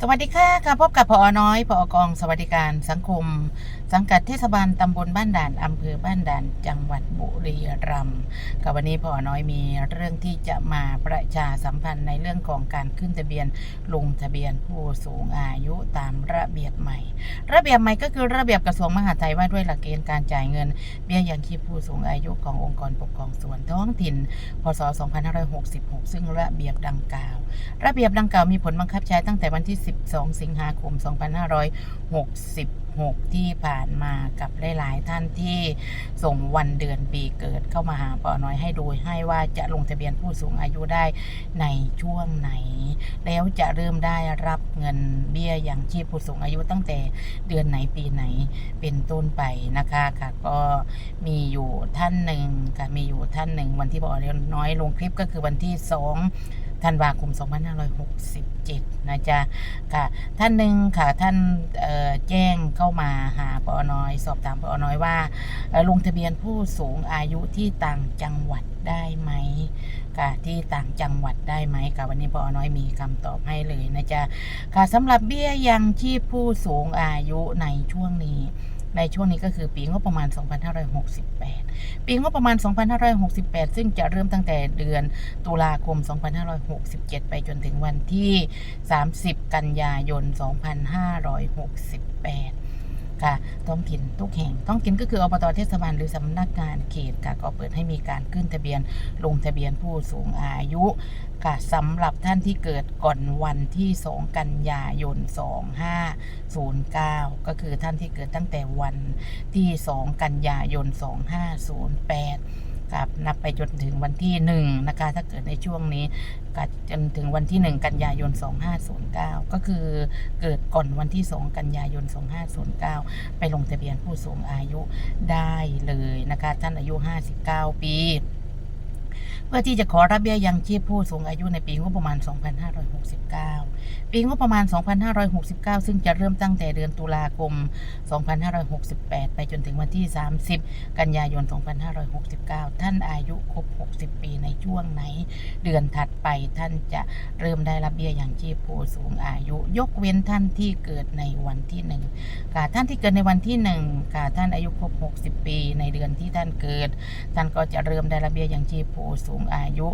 สวัสดีค่ะค่ะพบกับพอน้อยพอกองสวัสดิการสังคมสังกัดเทศบาลตำบลบ้านด่านอำเภอบ้านด่าน จังหวัดบุรีรัมย์กับวันนี้พ่อน้อยมีเรื่องที่จะมาประชาสัมพันธ์ในเรื่องของการขึ้นทะเบียนลงทะเบียนผู้สูงอายุตามระเบียบใหม่ ระเบียบใหม่ก็คือระเบียบกระทรวงมหาดไทยว่าด้วยหลักเกณฑ์การจ่ายเงิน เบี้ยยังชีพผู้สูงอายุขององค์กรปกครองส่วนท้องถิ่น พศ 2566 ซึ่งระเบียบดังกล่าว ระเบียบดังกล่าวมีผลบังคับใช้ตั้งแต่วันที่ 12 สิงหาคม 2566 ที่ผ่านมากับหลายๆท่านที่ส่งวันเดือนปีเกิดเข้ามาหาปอน้อยให้ดูให้ว่าจะลงทะเบียนผู้สูงอายุได้ในช่วงไหน แล้วจะเริ่มได้รับเงินเบี้ยยังชีพผู้สูงอายุตั้งแต่เดือนไหนปีไหนเป็นต้นไปนะคะค่ะก็มีอยู่ท่านหนึ่งค่ะมีอยู่ท่านหนึ่งวันที่ปอน้อยลงคลิปก็คือวันที่สอง ธันวาคม 2567 นะจ๊ะ ค่ะ ท่านหนึ่งค่ะ ท่านแจ้งเข้ามาหาปอน้อย สอบถามปอน้อยว่าลงทะเบียนผู้สูงอายุที่ต่างจังหวัดได้ไหมค่ะที่ต่างจังหวัดได้ไหมค่ะวันนี้ปอน้อยมีคำตอบให้เลยนะจ๊ะ ค่ะสำหรับเบี้ยยังชีพผู้สูงอายุในช่วงนี้ ในช่วงนี้ก็คือปีงบประมาณ 2568 ปีงบประมาณ 2568 ซึ่งจะเริ่มตั้งแต่เดือนตุลาคม 2567 ไปจนถึงวันที่ 30 กันยายน 2568 ค่ะท้องถิ่นทุกแห่งท้องถิ่นก็คืออบตเทศบาลหรือสำนักงานเขตค่ะก็เปิดให้มีการขึ้นทะเบียนลงทะเบียนผู้สูงอายุค่ะสำหรับท่านที่เกิดก่อนวันที่ 2 กันยายน 2509 ก็คือท่านที่เกิดตั้งแต่วันที่ 2 กันยายน 2508 กับนับไปจนถึงวันที่1นะคะถ้าเกิดในช่วงนี้ก็จนถึงวันที่1กันยายน 2509 ก็คือเกิดก่อนวันที่2กันยายน 2509 ไปลงทะเบียนผู้สูงอายุได้เลยนะคะท่านอายุ 59 ปี เพื่อที่จะขอรับเบี้ยยังชีพผู้สูงอายุในปีงบประมาณ 2569 ปีงบประมาณ 2569 ซึ่งจะเริ่มตั้งแต่เดือนตุลาคม 2568 ไปจนถึงวันที่ 30 กันยายน 2569 ท่านอายุครบ 60 ปีในช่วงไหน เดือนถัดไปท่านจะเริ่มได้รับเบี้ยยังชีพผู้สูงอายุ ยกเว้นท่านที่เกิดในวันที่หนึ่งค่ะท่านที่เกิดในวันที่หนึ่งค่ะท่านอายุครบ 60 ปีในเดือนที่ท่านเกิด ท่านก็จะเริ่มได้รับเบี้ยยังชีพผู้สูงูงอายุ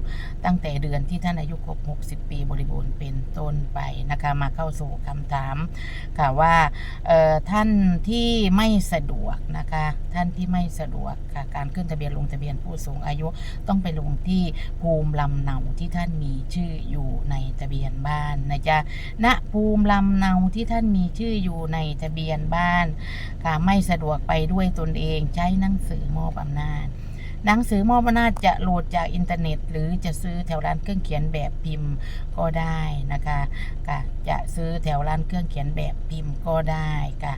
ตั้งแต่เดือนที่ท่านอายุครบ 60 ปีบริบูรณ์เป็นต้นไปนะคะมาเข้าสู่คำถามค่ะว่าท่านที่ไม่สะดวกนะคะท่านที่ไม่สะดวกค่ะการขึ้นทะเบียนลงทะเบียนผู้สูงอายุต้องไปลงที่ภูมิลำเนาที่ท่านมีชื่ออยู่ในทะเบียนบ้านนะจ๊ะณภูมิลำเนาที่ท่านมีชื่ออยู่ในทะเบียนบ้านค่ะไม่สะดวกไปด้วยตนเองใช้หนังสือมอบอำนาจ หนังสือมอบอำนาจจะโหลดจากอินเทอร์เน็ต หรือจะซื้อแถวร้านเครื่องเขียนแบบพิมพ์ก็ได้นะคะค่ะจะซื้อแถวร้านเครื่องเขียนแบบพิมพ์ก็ได้ค่ะ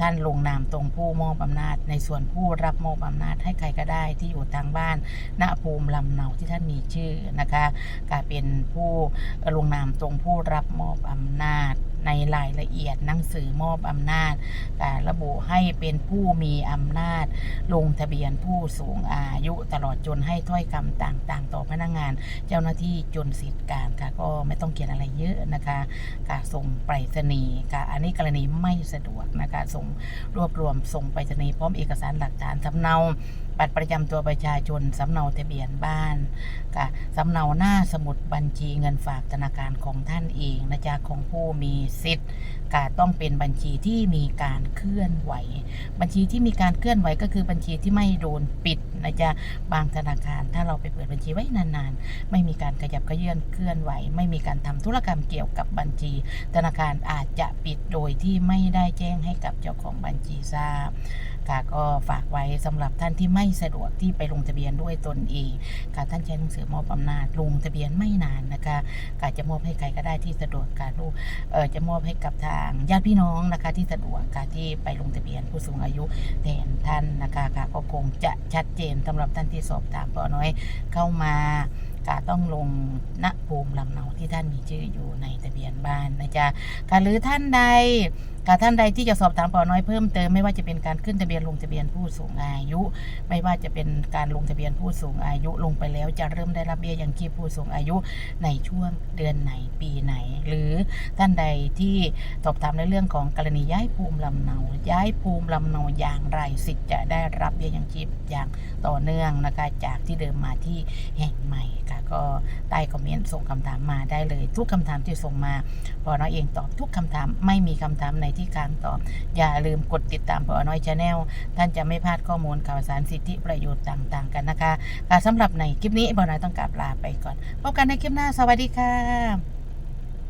ท่านลงนามตรงผู้มอบอำนาจ ในส่วนผู้รับมอบอำนาจให้ใครก็ได้ที่อยู่ทางบ้านณภูมิลำเนาที่ท่านมีชื่อนะคะกาเป็นผู้ลงนามตรงผู้รับมอบอำนาจ ในรายละเอียดหนังสือมอบอำนาจการระบุให้เป็นผู้มีอำนาจ ลงทะเบียนผู้สูงอายุตลอดจนให้ถ้อยคำต่างๆ ต่อพนักงาน เจ้าหน้าที่จนสิทธิ์การค่ะก็ไม่ต้องเขียนอะไรเยอะนะคะค่ะส่งไปรษณีย์ค่ะอันนี้กรณีไม่สะดวกนะคะส่งรวบรวมส่งไปรษณีย์พร้อมเอกสารหลักฐานสำเนาบัตรประจำตัวประชาชนสำเนาทะเบียนบ้านค่ะสำเนาหน้าสมุดบัญชีเงินฝากธนาคารของท่านเองนะจ๊ะของผู้มีสิทธิ์ค่ะต้องเป็นบัญชีที่มีการเคลื่อนไหว บัญชีที่มีการเคลื่อนไหวก็คือบัญชีที่ไม่โดนปิดนะจ๊ะบางธนาคาร ถ้าเราไปเปิดบัญชีไว้นานๆ ไม่มีการขยับขยื่อนเคลื่อนไหว ไม่มีการทำธุรกรรมเกี่ยวกับบัญชี ธนาคารอาจจะปิดโดยที่ไม่ได้แจ้งให้กับเจ้าของบัญชีทราบ ค่ะก็ฝากไว้สำหรับท่านที่ไม่สะดวกที่ไปลงทะเบียนด้วยตนเองค่ะท่านใช้หนังสือมอบอำนาจลงทะเบียนไม่นานนะคะกาจะมอบให้ใครก็ได้ที่สะดวกการลูกเออจะมอบให้กับทางญาติพี่น้องนะคะที่สะดวกค่ะที่ไปลงทะเบียนผู้สูงอายุแทนท่านนะคะค่ะก็คงจะชัดเจนสำหรับท่านที่สอบถามปอน้อยเข้ามาก็ต้องลงณภูมิลำเนาที่ท่านมีชื่ออยู่ในทะเบียนบ้านนะจ๊ะค่ะหรือท่านใด ค่ะท่านใดที่จะสอบถามปอน้อยเพิ่มเติมไม่ว่าจะเป็นการขึ้นทะเบียนลงทะเบียนผู้สูงอายุ ไม่ว่าจะเป็นการลงทะเบียนผู้สูงอายุลงไปแล้วจะเริ่มได้รับเบี้ยยังชีพผู้สูงอายุในช่วงเดือนไหนปีไหน หรือท่านใดที่สอบถามในเรื่องของกรณีย้ายภูมิลำเนาย้ายภูมิลำเนาอย่างไรสิทธิ์จะได้รับเบี้ยยังชีพอย่างต่อเนื่องนะคะจากที่เดิมมาที่แห่งใหม่ค่ะก็ใต้คอมเมนต์ส่งคำถามมาได้เลย ทุกคำถามที่ส่งมาปอน้อยเองตอบทุกคำถามไม่มีคำถามไหนที่ค้ารตอบ อย่าลืมกดติดตามปอน้อยชาแนลท่านจะไม่พลาดข้อมูลข่าวสารสิทธิประโยชน์ต่าง ๆ กันนะคะค่ะสำหรับในคลิปนี้ปอน้อยต้องกลับลาไปก่อน พบกันในคลิปหน้าสวัสดีค่ะ